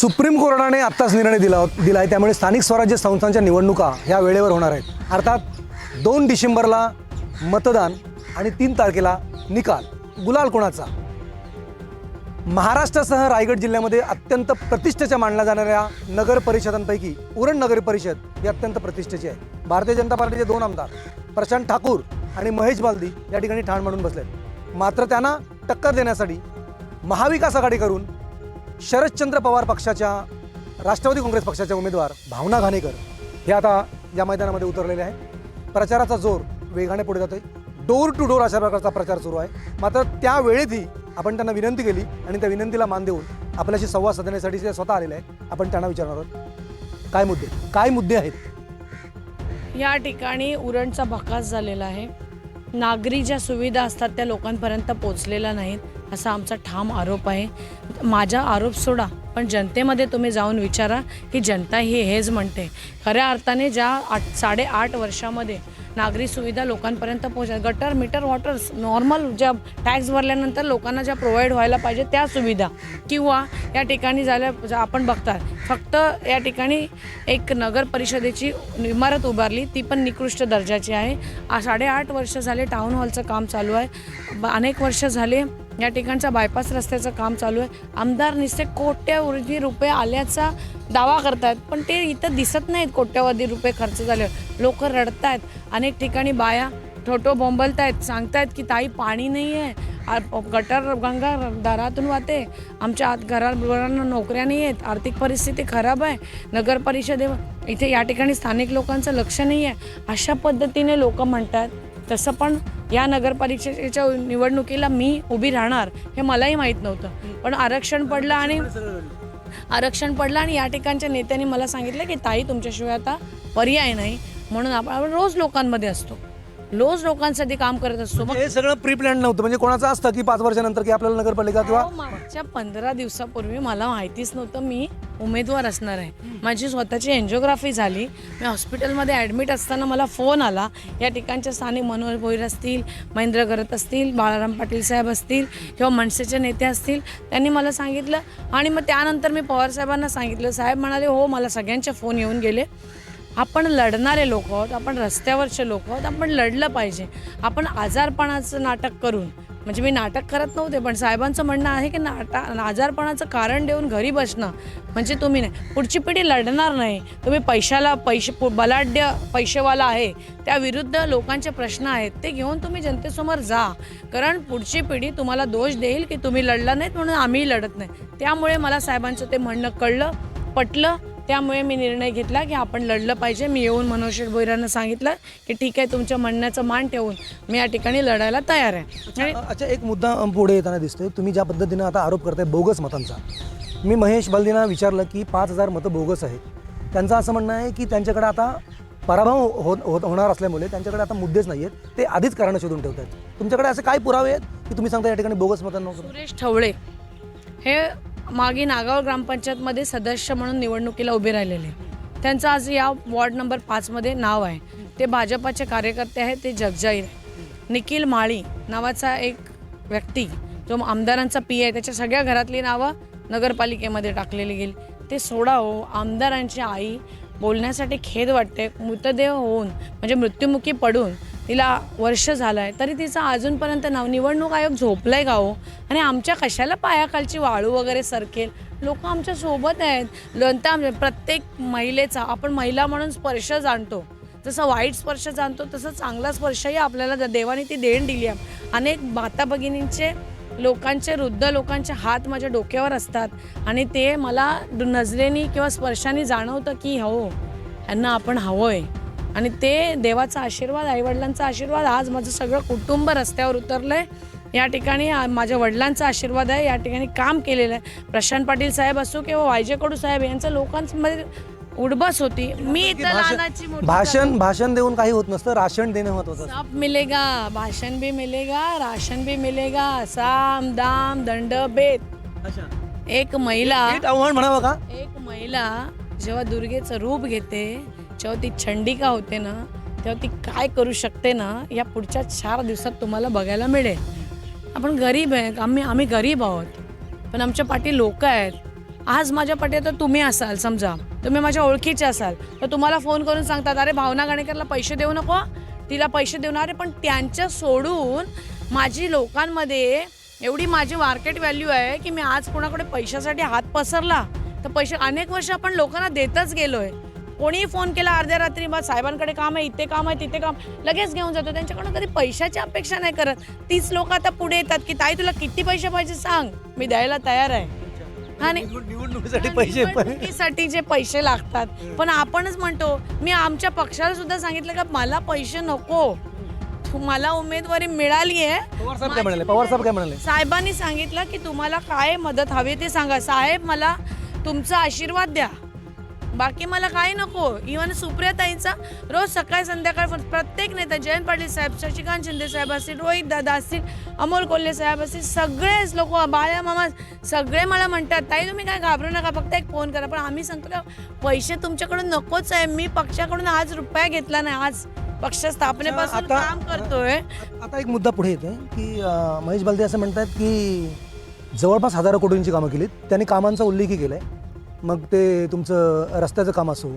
Supreme कोर्टाने आत्ताच निर्णय दिला दिला आहे त्यामुळे स्थानिक स्वराज्य संस्थांच्या निवडणुका ह्या वेळेवर होणार आहेत. अर्थात दोन डिसेंबरला मतदान आणि तीन तारखेला निकाल. गुलाल कोणाचा? महाराष्ट्रासह रायगड जिल्ह्यामध्ये अत्यंत प्रतिष्ठेच्या मानल्या जाणाऱ्या नगर परिषदांपैकी उरण नगर परिषद ही अत्यंत प्रतिष्ठेची आहे. भारतीय जनता पार्टीचे दोन आमदार प्रशांत ठाकूर आणि महेश बालदी या ठिकाणी ठाण म्हणून बसलेत. मात्र त्यांना टक्कर देण्यासाठी महाविकास आघाडी करून शरदचंद्र पवार पक्षाच्या राष्ट्रवादी काँग्रेस पक्षाच्या उमेदवार भावना घाणेकर हे आता या मैदानामध्ये उतरलेले आहे प्रचाराचा जोर वेगाने पुढे जातोय. डोर टू डोर अशा प्रकारचा प्रचार सुरू आहे. मात्र त्यावेळेतही आपण त्यांना विनंती केली आणि त्या विनंतीला मान देऊन आपल्याशी संवाद साधण्यासाठी ते स्वतः आलेले आहे आपण त्यांना विचारणार आहोत. काय मुद्दे? काय मुद्दे आहेत? या ठिकाणी उरणचा भकास झालेला आहे. नागरी ज्या सुविधा असतात त्या लोकांपर्यंत पोचलेल्या नाहीत असा आमचा ठाम आरोप आहे. माझा आरोप सोडा पण जनतेमध्ये तुम्ही जाऊन विचारा की जनता ही हेच म्हणते. खऱ्या अर्थाने ज्या आठ साडेआठ वर्षामध्ये नागरी सुविधा लोकांपर्यंत पोहोचल्या गटर मीटर वॉटर्स नॉर्मल ज्या टॅक्स भरल्यानंतर लोकांना ज्या प्रोव्हाइड व्हायला पाहिजे त्या सुविधा. किंवा या ठिकाणी झाल्या आपण बघतात फक्त या ठिकाणी एक नगर परिषदेची इमारत उभारली ती पण निकृष्ट दर्जाची आहे. साडेआठ वर्ष झाले टाऊन हॉलचं काम चालू आहे. ब- अनेक वर्ष झाले या ठिकाणचा बायपास रस्त्याचं काम चालू आहे. आमदार निस्ते कोट्यावधी रुपये आल्याचा दावा करतायत पण ते इथं दिसत नाहीत कोट्यावधी रुपये खर्च झाले. लोक रडत आहेत अनेक ठिकाणी बाया ठोटो बोंबलत आहेत सांगतायत की ताई पाणी नाही आहे गटर गंगा दारातून वाहते. आमच्या आत घरांना नोकऱ्या नाही आहेत आर्थिक परिस्थिती खराब आहे. नगर परिषदे इथे या ठिकाणी स्थानिक लोकांचं लक्ष नाही आहे अशा पद्धतीने लोक म्हणतात तसं पण या नगरपालिकेच्या निवडणुकीला मी उभी राहणार हे मलाही माहीत नव्हतं. पण आरक्षण पडलं आणि आरक्षण पडलं आणि या ठिकाणच्या नेत्यांनी मला सांगितलं की ताई तुमच्याशिवाय आता पर्याय नाही. म्हणून आपण आपण रोज लोकांमध्ये असतो. रोज लोकांसाठी काम करत असतो. मग हे सगळं प्री प्लॅन नव्हतं. म्हणजे कोणाचं असतं की पाच वर्षानंतर की आपल्याला नगरपालिका किंवा अहो, मागच्या पंधरा दिवसापूर्वी मला माहितीच नव्हतं मी उमेदवार असणार आहे. माझी स्वतःची एन्जिओग्राफी झाली. मी हॉस्पिटलमध्ये ॲडमिट असताना मला फोन आला. या ठिकाणच्या स्थानिक मनोहर भोईर असतील महेंद्र गरत असतील बाळाराम पाटील साहेब असतील किंवा मनसेचे नेते असतील त्यांनी मला सांगितलं. आणि मग त्यानंतर मी पवार साहेबांना सांगितलं. साहेब म्हणाले हो मला सगळ्यांचे फोन येऊन गेले. आपण लढणारे लोक आहोत आपण रस्त्यावरचे लोक आहोत आपण लढलं पाहिजे. आपण आजारपणाचं नाटक करून म्हणजे मी नाटक करत नव्हते पण साहेबांचं म्हणणं आहे की नाटा आजारपणाचं कारण देऊन घरी बसणं म्हणजे तुम्ही नाही. पुढची पिढी लढणार नाही. तुम्ही पैशाला पैसे बलाढ्य पैसेवाला आहे. त्या विरुद्ध लोकांचे प्रश्न आहेत ते घेऊन तुम्ही जनतेसमोर जा. कारण पुढची पिढी तुम्हाला दोष देईल की तुम्ही लढला नाहीत म्हणून आम्ही लढत नाही. त्यामुळे मला साहेबांचं ते म्हणणं कळलं पटलं. त्यामुळे मी निर्णय घेतला की आपण लढलं पाहिजे. मी येऊन मनोज भोईरांना सांगितलं की ठीक आहे तुमच्या म्हणण्याचं मान ठेवून मी या ठिकाणी लढायला तयार आहे. आणि अच्छा एक मुद्दा पुढे येताना दिसतोय. तुम्ही ज्या पद्धतीनं आता आरोप करताय बोगस मतांचा मी महेश बालदींना विचारलं की पाच हजार मतं बोगस आहेत. त्यांचं असं म्हणणं आहे की त्यांच्याकडे आता पराभव हो होत होणार असल्यामुळे त्यांच्याकडे आता मुद्देच नाही आहेत. ते आधीच कारणं शोधून ठेवत आहेत तुमच्याकडे असे काय पुरावे आहेत की तुम्ही सांगता या ठिकाणी बोगस मतांना सुरेश ठवळे हे मागे नागाव ग्रामपंचायतमध्ये सदस्य म्हणून निवडणुकीला उभे राहिलेले त्यांचं आज या वॉर्ड नंबर पाचमध्ये नाव आहे. ते भाजपाचे कार्यकर्ते आहेत ते जगजाहीर निखिल माळी नावाचा एक व्यक्ती जो आमदारांचा पी आहे त्याच्या सगळ्या घरातली नावं नगरपालिकेमध्ये टाकलेली गेली. ते सोडा हो आमदारांची आई बोलण्यासाठी खेद वाटते मृतदेह होऊन म्हणजे मृत्युमुखी पडून तिला वर्ष झालं आहे तरी तिचं अजूनपर्यंत नाव निवडणूक आयोग झोपलाय का हो? आणि आमच्या कशाला पायाखालची वाळू वगैरे सरकेल? लोक आमच्यासोबत आहेत. नंतर प्रत्येक महिलेचा आपण महिला म्हणून स्पर्श जाणतो. जसं वाईट स्पर्श जाणतो तसं चांगला स्पर्शही आपल्याला देवाने ती देण दिली आहे. अनेक माता भगिनींचे लोकांचे वृद्ध लोकांचे हात माझ्या डोक्यावर असतात. आणि ते मला नजरेनी किंवा स्पर्शाने जाणवतं की हो यांना आपण हवं आहे आणि ते देवाचा आशीर्वाद आईवडिलांचा आशीर्वाद आज माझं सगळं कुटुंब रस्त्यावर उतरलं आहे या ठिकाणी माझ्या वडिलांचा आशीर्वाद आहे. या ठिकाणी काम केलेलं आहे. प्रशांत पाटील साहेब असो किंवा वायजे कडू साहेब यांचं लोकांमध्ये उडबस होती. मी मोठी भाषण भाषण देऊन काही होत नसतं. राशन देणं असतं. सब मिलेगा भाषण भी मिलेगा राशन भी मिलेगा. साम दाम दंड भेद एक महिला आव्हान म्हणावं का? एक महिला जेव्हा दुर्गेचं रूप घेते जेव्हा ती छंडिका होते ना तेव्हा ती काय करू शकते ना या पुढच्या चार दिवसात तुम्हाला बघायला मिळेल. आपण गरीब आहे आम्ही आम्ही गरीब आहोत. पण आमच्या पाठी लोक आहेत. आज माझ्या पाठी तर तुम्ही असाल समजा. तुम्ही माझ्या ओळखीचे असाल. तर तुम्हाला फोन करून सांगतात अरे भावना गाणेकरला पैसे देऊ नको तिला पैसे देऊ अरे पण त्यांच्या सोडून माझी लोकांमध्ये एवढी माझी मार्केट व्हॅल्यू आहे की मी आज कोणाकडे पैशासाठी हात पसरला. तर पैसे अनेक वर्ष आपण लोकांना देतच गेलो आहे कोणीही फोन केला अर्ध्या रात्री बा साहेबांकडे काम आहे इथे काम आहे तिथे काम लगेच घेऊन जातो. त्यांच्याकडून कधी पैशाची अपेक्षा नाही करत. तीच लोक आता पुढे येतात की ताई तुला किती पैसे पाहिजे सांग? मी द्यायला तयार आहे. निवडणुकीसाठी जे पैसे लागतात. पण आपणच म्हणतो मी आमच्या पक्षाला सुद्धा सांगितलं का मला पैसे नको. मला उमेदवारी मिळाली आहे. पवार साहेब काय म्हणाले? साहेबांनी सांगितलं की तुम्हाला काय मदत हवी ते सांगा. साहेब मला तुमचा आशीर्वाद द्या. बाकी मला काही नको. इव्हन सुप्रियाताईंचा रोज सकाळ संध्याकाळ प्रत्येक नेता जयंत पाटील साहेब शशिकांत शिंदे साहेब असतील रोहित दादा असतील अमोल कोल्हे साहेब असतील सगळेच लोक बाळ्या मामा सगळे मला म्हणतात ताई तुम्ही काय घाबरू नका फक्त एक फोन करा. पण आम्ही सांगतो का पैसे तुमच्याकडून नकोच आहे. मी पक्षाकडून आज रुपया घेतला नाही आज पक्ष स्थापनेपासून काम करतोय. आता एक मुद्दा पुढे येतोय की महेश बालदे असं म्हणतात की जवळपास हजारो कोटींची कामं केलीत. त्यांनी कामांचा उल्लेखही केला आहे मग ते तुमचं रस्त्याचं काम असो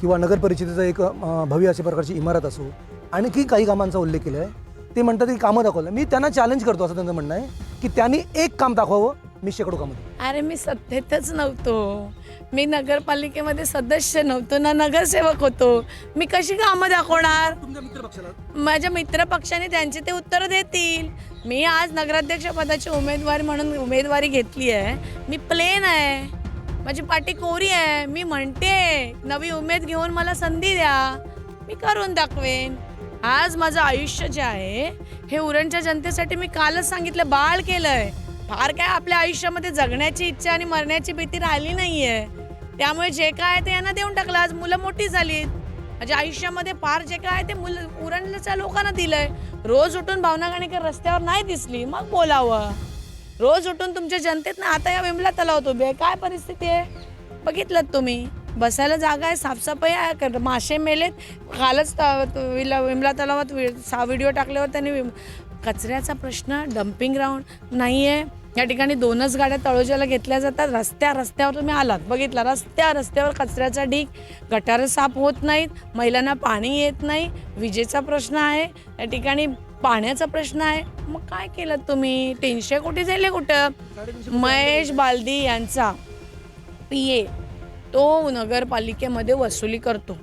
किंवा नगर परिषदेचं एक भव्य अशा प्रकारची इमारत असो आणखी काही कामांचा उल्लेख केला आहे. ते म्हणतात की कामं दाखवलं. मी त्यांना चॅलेंज करतो असं त्यांचं म्हणणं आहे की त्यांनी एक काम दाखवावं मी शेकडो कामं. अरे मी सत्तेतच नव्हतो. मी नगरपालिकेमध्ये सदस्य नव्हतो ना नगरसेवक होतो. मी कशी कामं दाखवणार? माझ्या मित्र पक्षाने त्यांचे ते उत्तर देतील. मी आज नगराध्यक्ष पदाची उमेदवार म्हणून उमेदवारी घेतली आहे. मी प्लेन आहे. माझी पाठी कोरी आहे मी म्हणते नवी उमेद घेऊन मला संधी द्या. मी करून दाखवेन. आज माझं आयुष्य जे आहे हे उरणच्या जनतेसाठी मी कालच सांगितलं बाळ केलंय. फार काय आपल्या आयुष्यामध्ये जगण्याची इच्छा आणि मरण्याची भीती राहिली नाहीये. त्यामुळे जे काय आहे ते यांना देऊन टाकलं. आज मुलं मोठी झालीत. माझ्या आयुष्यामध्ये फार जे काय आहे ते मुलं उरणच्या लोकांना दिलंय. रोज उठून भावना गाणेकर रस्त्यावर नाही दिसली. मग बोलावं. रोज उठून तुमच्या जनतेत ना आता या विमला तलावात उभे आहे. काय परिस्थिती आहे? बघितलं तुम्ही. बसायला जागा आहे साफसफाई आहे. मासे मेलेत. कालच त- विला- विमला तलावात वि- व्हिडिओ टाकल्यावर त्यांनी विम- कचऱ्याचा प्रश्न डम्पिंग ग्राउंड नाही आहे या ठिकाणी दोनच गाड्या तळोज्याला घेतल्या जातात. रस्त्या रस्त्यावर तुम्ही आलात. बघितला रस्त्या रस्त्यावर कचऱ्याचा ढीक गटारं साफ होत नाहीत. महिलांना पाणी येत नाही. विजेचा प्रश्न आहे. या ठिकाणी पाण्याचा प्रश्न आहे. मग काय केलं तुम्ही? तीनशे कोटी झाले कुठं? महेश बालदी यांचा पी ए तो नगरपालिकेमध्ये वसुली करतो.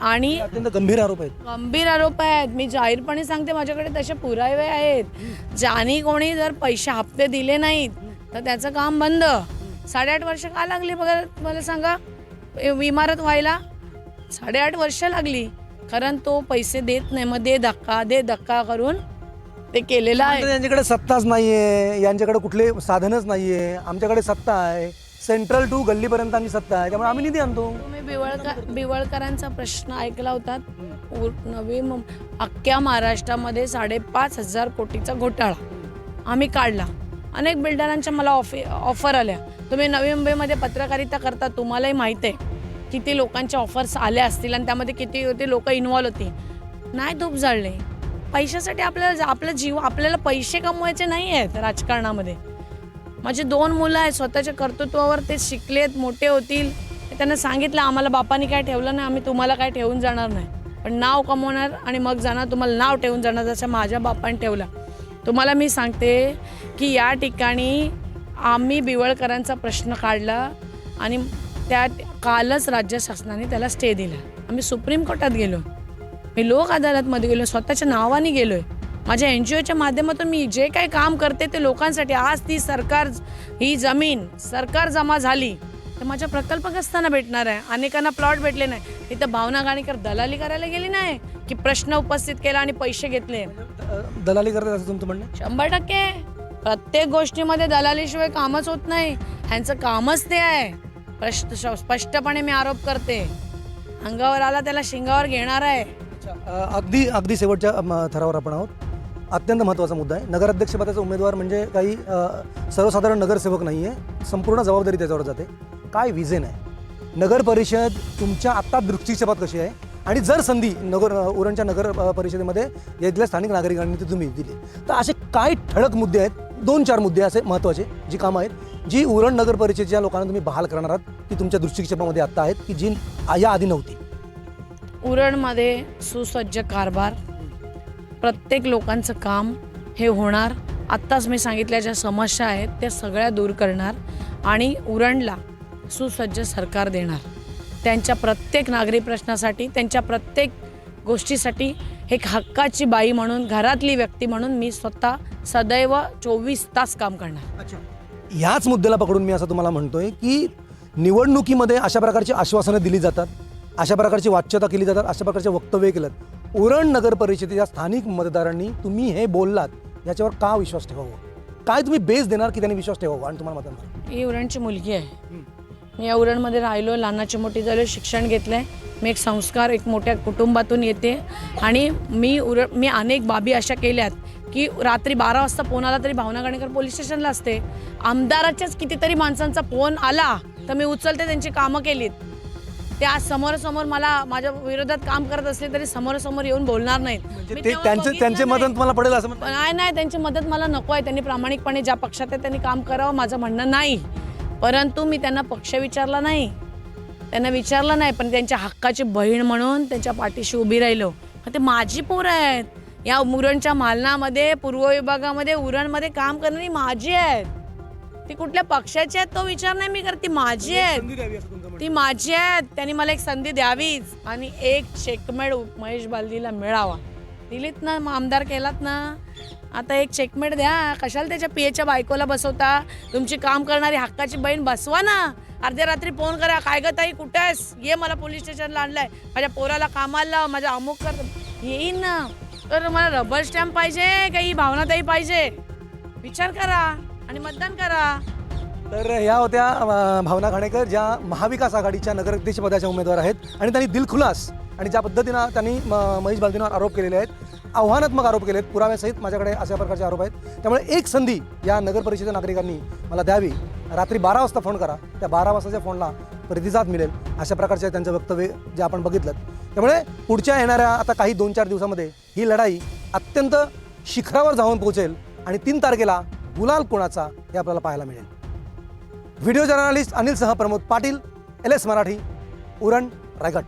आणि अत्यंत गंभीर आरोप आहेत. गंभीर आरोप आहेत. मी जाहीरपणे सांगते माझ्याकडे तसे पुरावे आहेत. ज्यानी कोणी जर पैसे हप्ते दिले नाहीत तर त्याचं काम बंद. साडेआठ वर्ष का लागली? बघा मला सांगा. इमारत व्हायला साडेआठ वर्ष लागली. कारण तो पैसे देत नाही. मग दे धक्का दे धक्का करून ते केलेलं आहे. यांच्याकडे सत्ताच नाहीये. यांच्याकडे कुठले साधनच नाहीये. आमच्याकडे सत्ता आहे. सेंट्रल टू गल्लीपर्यंत आम्ही सत्ता आहे. त्यामुळे आम्ही निधी आणतो. तुम्ही बिवळकर बिवळकरांचा प्रश्न ऐकला होता. नवी अख्ख्या महाराष्ट्रामध्ये साडेपाच हजार कोटीचा घोटाळा. आम्ही काढला. अनेक बिल्डरांच्या मला ऑफे ऑफर आल्या. तुम्ही नवी मुंबईमध्ये पत्रकारिता करता तुम्हालाही माहीत आहे. किती लोकांच्या ऑफर्स आल्या असतील आणि त्यामध्ये किती होते लोक इन्व्हॉल्व होती नाही धूप जाळले. पैशासाठी आपल्याला आपला जीव आपल्याला पैसे कमवायचे नाही आहेत राजकारणामध्ये. माझे दोन मुलं आहेत स्वतःच्या कर्तृत्वावर ते शिकलेत मोठे होतील. त्यांना सांगितलं आम्हाला बापाने काय ठेवलं नाही आम्ही तुम्हाला काय ठेवून जाणार नाही. पण नाव कमवणार आणि मग जाणार तुम्हाला नाव ठेवून जाणार जसं माझ्या बापाने ठेवलं. तुम्हाला मी सांगते की या ठिकाणी आम्ही बिवळकरांचा प्रश्न काढला आणि त्या कालच राज्य शासनाने त्याला स्टे दिला. आम्ही सुप्रीम कोर्टात गेलो. मी लोक अदालतमध्ये गेलो स्वतःच्या नावाने गेलोय. माझ्या एन जी ओच्या माध्यमातून मी जे काही काम करते ते लोकांसाठी. आज ती सरकार ही जमीन सरकार जमा झाली तर माझ्या प्रकल्पग्रस्तांना भेटणार आहे. अनेकांना प्लॉट भेटले नाही. तिथं भावना गाणीकर दलाली करायला गेली नाही की प्रश्न उपस्थित केला आणि पैसे घेतले. दलाली करतात असं तुमचं म्हणणं आहे? शंभर टक्के. प्रत्येक गोष्टीमध्ये दलालीशिवाय कामच होत नाही. ह्यांचं कामच ते आहे. प्रश्न स्पष्टपणे मी आरोप करते. अंगावर आला त्याला शिंगावर घेणार आहे. अ, अगदी अगदी शेवटच्या अम, थरावर आपण आहोत. अत्यंत महत्त्वाचा मुद्दा आहे. नगराध्यक्षपदाचा उमेदवार म्हणजे काही अ, सर्वसाधारण नगरसेवक नाही आहे संपूर्ण जबाबदारी त्याच्यावर जाते. काय विजन आहे? नगर परिषद तुमच्या आत्ता दृष्टिक्षेपात कशी आहे? आणि जर संधी नगर अ, उरणच्या नगर अ, परिषदेमध्ये इथल्या स्थानिक नागरिकांनी ती तुम्ही दिली तर असे काय ठळक मुद्दे आहेत? दोन चार मुद्दे असे महत्त्वाचे जी कामं आहेत. जी उरण नगर परिषदेच्या लोकांना तुम्ही बहाल करणार आहात ती तुमच्या दृष्टिक्षेपामध्ये आत्ता आहेत की जी या आधी नव्हती? उरणमध्ये सुसज्ज कारभार प्रत्येक लोकांचं काम हे होणार. आत्ताच मी सांगितल्या ज्या समस्या आहेत त्या सगळ्या दूर करणार आणि उरणला सुसज्ज सरकार देणार. त्यांच्या प्रत्येक नागरी प्रश्नासाठी त्यांच्या प्रत्येक गोष्टीसाठी एक हक्काची बाई म्हणून घरातली व्यक्ती म्हणून मी स्वतः सदैव चोवीस तास काम करणार. अच्छा. ह्याच मुद्द्याला पकडून मी असं तुम्हाला म्हणतोय की निवडणुकीमध्ये अशा प्रकारची आश्वासनं दिली जातात अशा प्रकारची वाच्यता केली जातात अशा प्रकारचे वक्तव्य केलं. उरण नगर परिषदेच्या स्थानिक मतदारांनी तुम्ही हे बोललात याच्यावर का विश्वास ठेवावा? काय तुम्ही बेस देणार की त्यांनी विश्वास ठेवावा? आणि तुम्हाला मतदान ही उरणची मुलगी आहे. मी या उरणमध्ये राहिलो लहानाची मोठी झालो शिक्षण घेतलं आहे मी एक संस्कार एक मोठ्या कुटुंबातून येते. आणि मी उर मी अनेक बाबी अशा केल्यात की रात्री बारा वाजता फोन आला तरी भावना गणेकर पोलीस स्टेशनला असते. आमदाराच्याच कितीतरी माणसांचा फोन आला तर मी उचलते त्यांची कामं केलीत. ते आज समोरासमोर मला माझ्या विरोधात काम करत असले तरी समोरासमोर येऊन बोलणार नाहीत. मी म्हणजे ते तेव्हा त्यांचे बघितलं त्यांचे नाही. मदत तुम्हाला पडेल असं नाही नाही त्यांची मदत मला नको आहे. त्यांनी प्रामाणिकपणे ज्या पक्षात आहे त्यांनी काम करावं माझं म्हणणं नाही. परंतु मी त्यांना पक्ष विचारला नाही. त्यांना विचारलं नाही पण त्यांच्या हक्काची बहीण म्हणून त्यांच्या पाठीशी उभी राहिलो. मग ते माझी पोरं आहेत. या उरणच्या मालनामध्ये पूर्व विभागामध्ये उरणमध्ये काम करणारी माझी आहेत. ती कुठल्या पक्षाची आहेत तो विचार नाही मी करत. ती माझी आहेत. ती माझी आहेत. त्यांनी मला एक संधी द्यावीच. आणि एक चेकमेट महेश बालदीला मिळावा. दिलीत ना मग आमदार केलात ना. आता एक चेकमेट द्या. कशाला त्याच्या पियेच्या बायकोला बसवता? तुमची काम करणारी हक्काची बहीण बसवा ना. अर्ध्या रात्री फोन करा. काय ग ताई कुठे आहेस? ये मला पोलीस स्टेशनला आणलंय. माझ्या पोराला कामाला लाव, माझ्या अमुक कर येईन ना. तर मला रबर स्टॅम्प पाहिजे काही भावनाताई पाहिजे. विचार करा आणि मतदान करा. तर ह्या होत्या भावना खाणेकर ज्या महाविकास आघाडीच्या नगराध्यक्ष पदाच्या उमेदवार आहेत आणि त्यांनी दिलखुलास आणि ज्या पद्धतीनं त्यांनी म- महेश बालदींवर आरोप केलेले आहेत आव्हानात्मक आरोप केले आहेत पुराव्यासहित माझ्याकडे अशा प्रकारचे आरोप आहेत. त्यामुळे एक संधी या नगर परिषदेच्या नागरिकांनी मला द्यावी. रात्री बारा वाजता फोन करा. त्या बारा वाजताच्या फोनला प्रतिसाद मिळेल अशा प्रकारचे त्यांचं वक्तव्य जे आपण बघितलं. त्यामुळे पुढच्या येणाऱ्या आता काही दोन चार दिवसामध्ये ही लढाई अत्यंत शिखरावर जाऊन पोहोचेल आणि तीन तारखेला गुलाल कोणाचा हे आपल्याला पाहायला मिळेल. व्हिडिओ जर्नलिस्ट अनिलसह प्रमोद पाटील एल एस मराठी उरण रायगड.